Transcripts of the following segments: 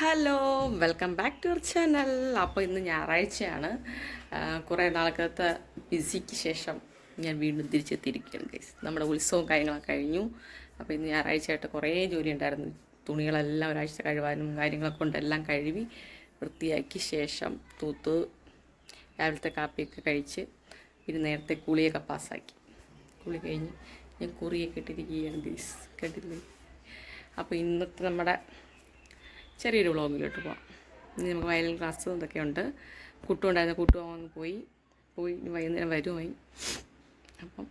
Hello welcome back to our channel. അപ്പോൾ ഇന്ന് ഞായറാഴ്ചയാണ്. കുറേ നാളത്തെ ബിസിക്ക് ശേഷം ഞാൻ വീണ്ടും തിരിച്ചെത്തിയിരിക്കുകയാണ് ഗൈസ് നമ്മുടെ ഉത്സവം കാര്യങ്ങളൊക്കെ കഴിഞ്ഞു. അപ്പോൾ ഇന്ന് ഞായറാഴ്ചയായിട്ട് കുറേ ജോലി ഉണ്ടായിരുന്നു. തുണികളെല്ലാം ഒരാഴ്ച കഴുകാനും കാര്യങ്ങളൊക്കെ കൊണ്ട് എല്ലാം കഴുകി വൃത്തിയാക്കി ശേഷം തൂത്ത് രാവിലത്തെ കാപ്പിയൊക്കെ കഴിച്ച് പിന്നെ നേരത്തെ കുളിയൊക്കെ പാസ്സാക്കി. കുളി കഴിഞ്ഞ് ഞാൻ കുറിയൊക്കെ ഇട്ടിരിക്കുകയാണ് ഗൈസ് കേട്ടില്ലേ അപ്പോൾ ഇന്നത്തെ നമ്മുടെ ചെറിയൊരു വ്ളോഗിലോട്ട് പോവാം. ഇനി നമുക്ക് വയലിൻ ക്ലാസ് ഇതൊക്കെ ഉണ്ട്. കുട്ടു ഉണ്ടായിരുന്ന കുട്ടു അങ്ങ് പോയി. പോയി വൈകുന്നേരം വരുമായി അപ്പം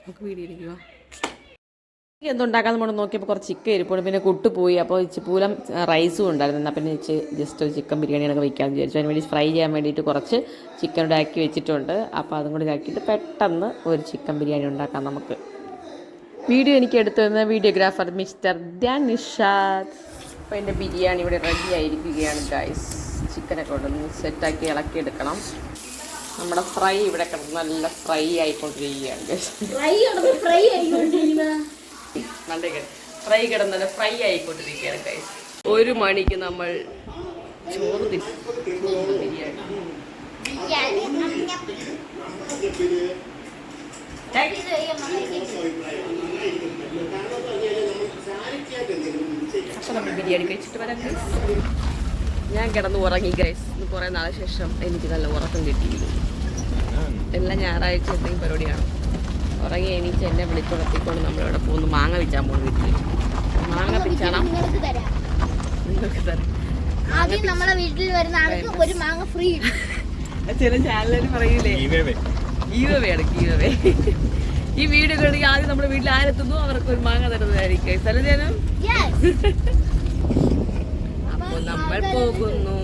നമുക്ക് വീഡിയോയിലേക്ക് പോവാം. എന്തുണ്ടാക്കാൻ നമ്മൾ നോക്കിയപ്പോൾ കുറച്ച് ചിക്കൻ ഇരിപ്പുണ്ട്. പിന്നെ കുട്ടു പോയി. അപ്പോൾ പൂലം റൈസും ഉണ്ടായിരുന്നു. എന്നാൽ പിന്നെ ജസ്റ്റ് ഒരു ചിക്കൻ ബിരിയാണിയൊക്കെ വയ്ക്കാമെന്ന് വിചാരിച്ചു. അതിന് വേണ്ടി ഫ്രൈ ചെയ്യാൻ വേണ്ടിയിട്ട് കുറച്ച് ചിക്കൻ ഉണ്ടാക്കി വെച്ചിട്ടുണ്ട്. അപ്പോൾ അതും കൂടി ഇതാക്കിയിട്ട് പെട്ടെന്ന് ഒരു ചിക്കൻ ബിരിയാണി ഉണ്ടാക്കാം നമുക്ക്. വീഡിയോ എനിക്ക് എടുത്തു തന്ന വീഡിയോഗ്രാഫർ മിസ്റ്റർ ധ്യാൻ നിഷാദ്. അപ്പോൾ എന്റെ ബിരിയാണി ഇവിടെ റെഡി ആയിരിക്കുകയാണ് ഗൈസ് ചിക്കനൊക്കെ ഒന്ന് സെറ്റാക്കി ഇളക്കിയെടുക്കണം. നമ്മുടെ ഫ്രൈ ഇവിടെ കിടന്ന് നല്ല ഫ്രൈ ആയിക്കൊണ്ടിരിക്കുകയാണ് ഗൈസ് ഫ്രൈ കിടന്ന് ഫ്രൈ ആയിക്കൊണ്ടിരിക്കുന്ന ഫ്രൈ ആയിക്കൊണ്ടിരിക്കുകയാണ് ഗൈസ് ഒരു മണിക്ക് നമ്മൾ ചോറ് ബിരിയാണി. അപ്പോൾ നമ്മൾ ബിരിയാണി കഴിച്ചിട്ട് വരാം ഞാൻ കിടന്ന് ഉറങ്ങി ഗ്രൈസ് കുറെ നാളെ ശേഷം എനിക്ക് നല്ല ഉറക്കം കിട്ടിയിരുന്നു എല്ലാം ഞായറാഴ്ച എന്തെങ്കിലും പരിപാടിയാണ്. ഉറങ്ങി എനിക്ക് എന്നെ വിളിച്ചുണർത്തിക്കൊണ്ട് നമ്മളിവിടെ പോകുന്നു. മാങ്ങ വിൽക്കാൻ പോകുന്നു വീട്ടിൽ മാങ്ങ പിച്ചണം നിങ്ങൾക്ക് തരാം. നിങ്ങൾക്ക് തരാം. ആദ്യം നമ്മളെ വീട്ടിൽ വരുന്ന ആൾക്ക് ഒരു മാങ്ങ ഫ്രീ ചില ചാനലിൽ പറയൂലേ? ഗീവവേയാണ് ഗീവവേ ഈ വീടുകളിൽ ആദ്യം നമ്മുടെ വീട്ടിൽ ആരെത്തുന്നു? അവർക്ക് ഒരു മാങ്ങ തരുന്നതായിരിക്കും. സ്ഥലജനം അപ്പോൾ നമ്മൾ പോകുന്നു.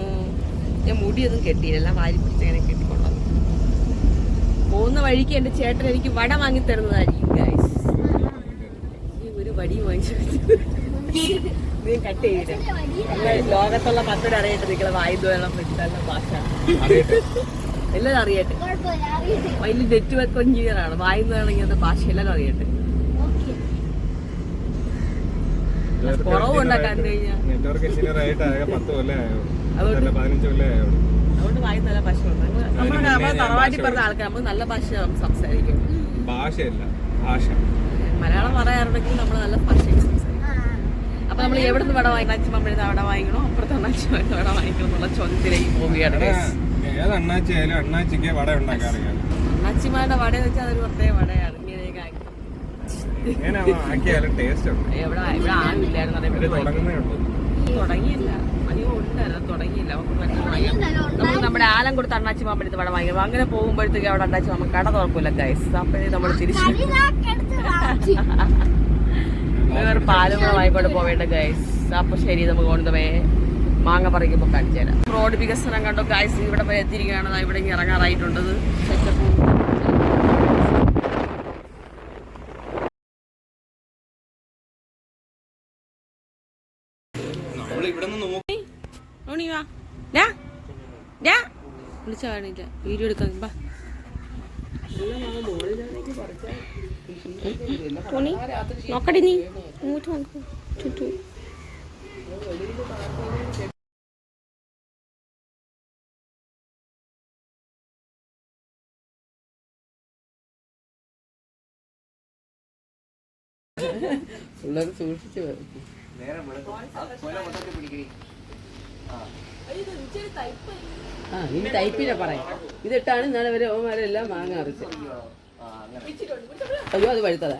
ഞാൻ മുടിയൊന്നും കെട്ടിയില്ല. വാരി പിടിച്ചങ്ങനെ കെട്ടിക്കൊള്ളാം പോകുന്ന വഴിക്ക് എന്റെ ചേട്ടൻ എനിക്ക് വട വാങ്ങി തരുന്നതായിരിക്കും ഗൈസ് ഈ ഒരു വടി വാങ്ങിച്ചു നീ കട്ട് ലോകത്തുള്ള മറ്റൊരു അറിയട്ടെ നിങ്ങളെ വായുദ്വേളം വെച്ചാൽ ഭാഷ എല്ലാവരും അറിയട്ടെ. വലിയ നെറ്റ്വർക്ക് എഞ്ചിനീയർ ആണ് വായുന്നതാണെങ്കിൽ അത് ഭാഷ എല്ലാവരും അറിയട്ടെ. കുറവുണ്ടാക്കാൻ കഴിഞ്ഞാൽ അതുകൊണ്ട് ഭാഷ നമ്മുടെ നമ്മുടെ പറഞ്ഞ ആൾക്കാർ നമ്മൾ നല്ല ഭാഷ സംസാരിക്കും. ഭാഷയല്ല ഭാഷ. മലയാളം പറയാറുണ്ടെങ്കിൽ നമ്മൾ നല്ല ഭാഷയിൽ സംസാരിക്കും. അപ്പൊ നമ്മൾ എവിടെ നിന്ന് വട വാങ്ങിക്കണം അച്ഛമ്മ അവിടെ വാങ്ങിക്കണോ? അപ്പുറത്തെ അച്ഛൻ വട വാങ്ങിക്കണം എന്നുള്ള ചോദ്യത്തിലേക്ക് പോവുകയാണ്. ഏത് അണ്ണാച്ചി ആയാലും അണ്ണാച്ചിക്ക് വട ഉണ്ടാക്കാൻ അറിയാം അച്ഛമ്മയുടെ വട വെച്ചാൽ അതൊരു പ്രത്യേക വടയാണ് ഇങ്ങനെയൊക്കെ ആക്കി ഇങ്ങനെ ആക്കിയാലും ടേസ്റ്റ് ഉണ്ട്. ഇവിടെ ഇവിടെ അതേപോലെ തുടങ്ങുന്നേ ഉള്ളൂ. തുടങ്ങിയില്ല. ഉണ്ടായിരുന്നു തുടങ്ങിയില്ല. നമുക്ക് നമ്മൾ നമ്മുടെ ആലം കൊടുത്ത് അണ്ണാച്ചി മാമ്പഴത്ത് വട വാങ്ങി അങ്ങനെ പോകുമ്പോഴത്തേക്ക് അവിടെ അണ്ണാച്ചി മാമ കട തുറക്കൂല ഗൈസ് അപ്പോഴേ നമ്മൾ തിരിച്ചു വേറെ പാലും കൂടെ വാങ്ങിക്കൊണ്ട് പോവേണ്ട ഗൈസ് അപ്പൊ ശരി നമുക്ക് കൊണ്ടുപോയി മാങ്ങ പറിക്കുമ്പോൾ കാണിച്ചു തരാം. റോഡ് വികസനം കണ്ടോ ഗായ്സ് ഇവിടെ പോയി എത്തിയിരിക്കുകയാണ്. ഇവിടെ ഇറങ്ങാറായിട്ടുണ്ടത് വിളിച്ച വീഡിയോ എടുക്കാൻ നോക്കടി നീ. ചുറ്റു. പിള്ളേർ സൂക്ഷിച്ചു ആ ഇനി ടൈപ്പിനെ പറയാം. ഇതിട്ടാണ് ഇന്നാളെ വരെ ഓമാരെല്ലാം മാങ്ങ അറിച്ചത് അയ്യോ. അത് പഴുത്തതാ.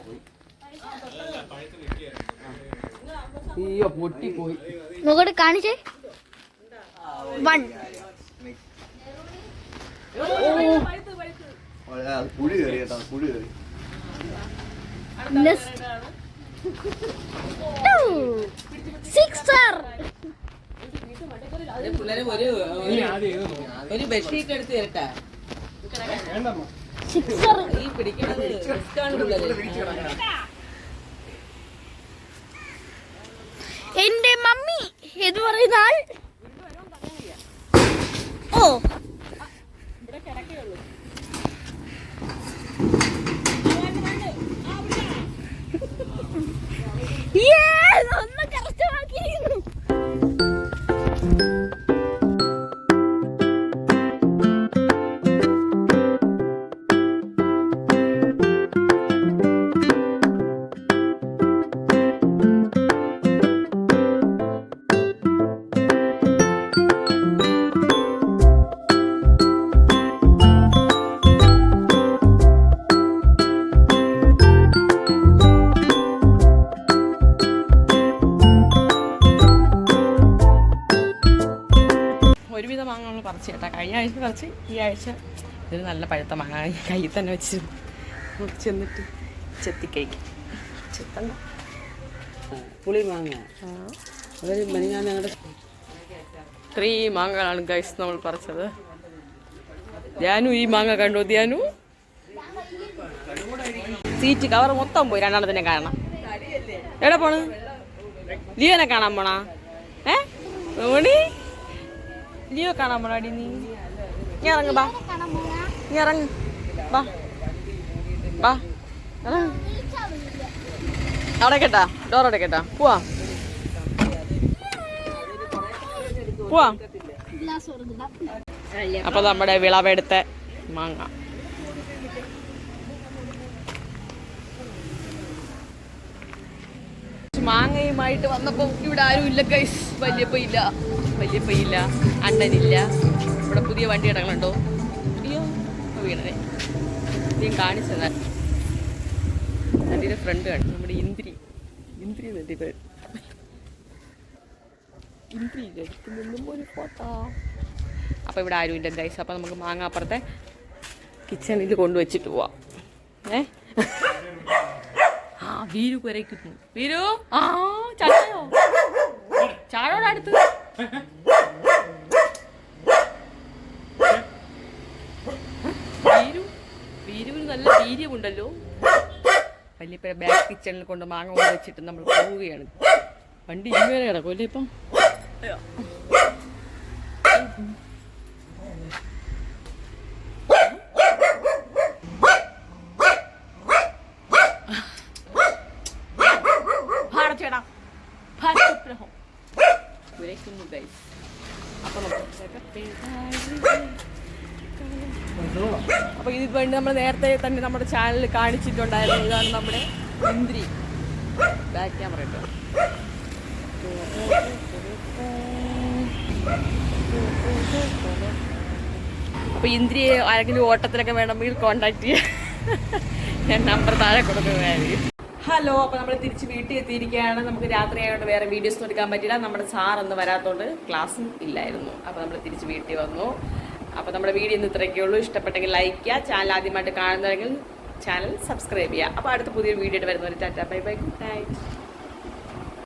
അയ്യോ പൊട്ടിപ്പോയി. പോയി കാണിച്ചേ. വൺ. കുഴി കയറി കേട്ടോ കുഴി കയറി. സിക്സർ പിള്ളേരെ ഒരു ഒരു ബെഡ്ഷീറ്റ് എടുത്ത് തരട്ടാ. സിക്സർ ഈ പിടിക്കണത് risk ആണ് പിള്ളേരെ. എന്റെ മമ്മി എന്ന് പറയുന്ന ആൾ. ഓ. ഇവിടെ കറക്റ്റ് കഴിഞ്ഞ ആഴ്ച കുറച്ച് ഈ ആഴ്ച ഇതൊരു നല്ല പഴുത്ത മാങ്ങ കയ്യിൽ തന്നെ വെച്ച് ചെന്നിട്ട് ചെത്തി കഴിക്കും. ചെത്തണ്ട. പുളി മാങ്ങ. അവർ മെനിങ്ങാൻ ഞങ്ങളുടെ ഇത്രയും മാങ്ങകളാണ് ഗൈസ് നമ്മൾ പറിച്ചത്. ധ്യാനു ഈ മാങ്ങ കണ്ടു ധ്യാനു? സീറ്റ് കവർ മൊത്തം പോയി രണ്ടെണ്ണത്തിനെ കാണണം. എവിടെ പോണ്? ലിയോനെ കാണാൻ പോണാ? ഏ? മോണി ലിയോ കാണാൻ പോണാടി നീ? ഇറങ്ങ് ബാ നീ ഇറങ്ങ് ബാ ബാ അവിടെ കേട്ടാ ഡോർ അവിടെ കേട്ടാ പോവാ പോവാ അപ്പൊ നമ്മുടെ വിളവെടുത്ത മാങ്ങ മാങ്ങയുമായിട്ട് വന്നപ്പോ ഇവിടെ ആരും ഇല്ല കൈസ് വല്യപ്പയില്ല വല്യപ്പയില്ല അണ്ണനില്ല. ഇവിടെ പുതിയ വണ്ടി ഇടങ്ങളുണ്ടോ? അയ്യോ വീണനെ നീ കാണിച്ചതാ അതിന്റെ ഫ്രണ്ട് കാണിച്ചു നമ്മുടെ ഇന്ദ്രി. ഇന്ദ്രി നദി പേര് ഇന്ദ്രി എടുത്തു നിന്നും ഒരു ഫോട്ടോ അപ്പോൾ ഇവിടെ ആരും ഇല്ല ഗൈസ് അപ്പോൾ നമുക്ക് മാങ്ങാപ്പുറത്തെ കിച്ചണിൽ കൊണ്ടുവച്ചിട്ട് പോവാം. ഏ? ആ വീരു കുരയ്ക്കുന്നു. വീരു? ആ ചാടയോ ചാടോടെ അടുത്ത് വീരു വീരുവിന് നല്ല വീര്യമുണ്ടല്ലോ. വലിയ ബാക്ക് കിച്ചണിൽ കൊണ്ട് മാങ്ങ കൊണ്ട് വെച്ചിട്ട് നമ്മൾ പോവുകയാണ്. വണ്ടി ഇങ്ങനെ കിടക്കും അല്ലേ ഇപ്പം? കുരയ്ക്കുന്നു ഗൈസ് അപ്പോൾ ഇത് വേണ്ടി നമ്മൾ നേരത്തെ തന്നെ നമ്മുടെ ചാനലിൽ കാണിച്ചിട്ടുണ്ടായിരുന്നു ഇതാണ് നമ്മുടെ മുന്തിരി. ബാക്ക് ക്യാമറ അപ്പൊ അപ്പോൾ ഇന്ദ്രിയെ ആരെങ്കിലും ഓട്ടത്തിലൊക്കെ വേണമെങ്കിൽ കോണ്ടാക്ട് ചെയ്യാം ഞാൻ നമ്പർ താഴെ കൊടുക്കുന്നതായിരിക്കും. ഹലോ അപ്പോൾ നമ്മൾ തിരിച്ച് വീട്ടിൽ എത്തിയിരിക്കുകയാണ് നമുക്ക് രാത്രി ആയതുകൊണ്ട് വേറെ വീഡിയോസ് എടുക്കാൻ പറ്റില്ല. നമ്മുടെ സാർ ഒന്ന് വരാത്തതുകൊണ്ട് ക്ലാസ്സും ഇല്ലായിരുന്നു. അപ്പോൾ നമ്മൾ തിരിച്ച് വീട്ടിൽ വന്നു. അപ്പോൾ നമ്മുടെ വീഡിയോ ഇന്ന് ഇത്രയൊക്കെ ഉള്ളൂ. ഇഷ്ടപ്പെട്ടെങ്കിൽ ലൈക്ക് ചെയ്യുക. ചാനൽ ആദ്യമായിട്ട് കാണുന്നതെങ്കിൽ ചാനൽ സബ്സ്ക്രൈബ് ചെയ്യുക. അപ്പോൾ അടുത്ത പുതിയൊരു വീഡിയോ വരുന്നവർ tata bye bye good night.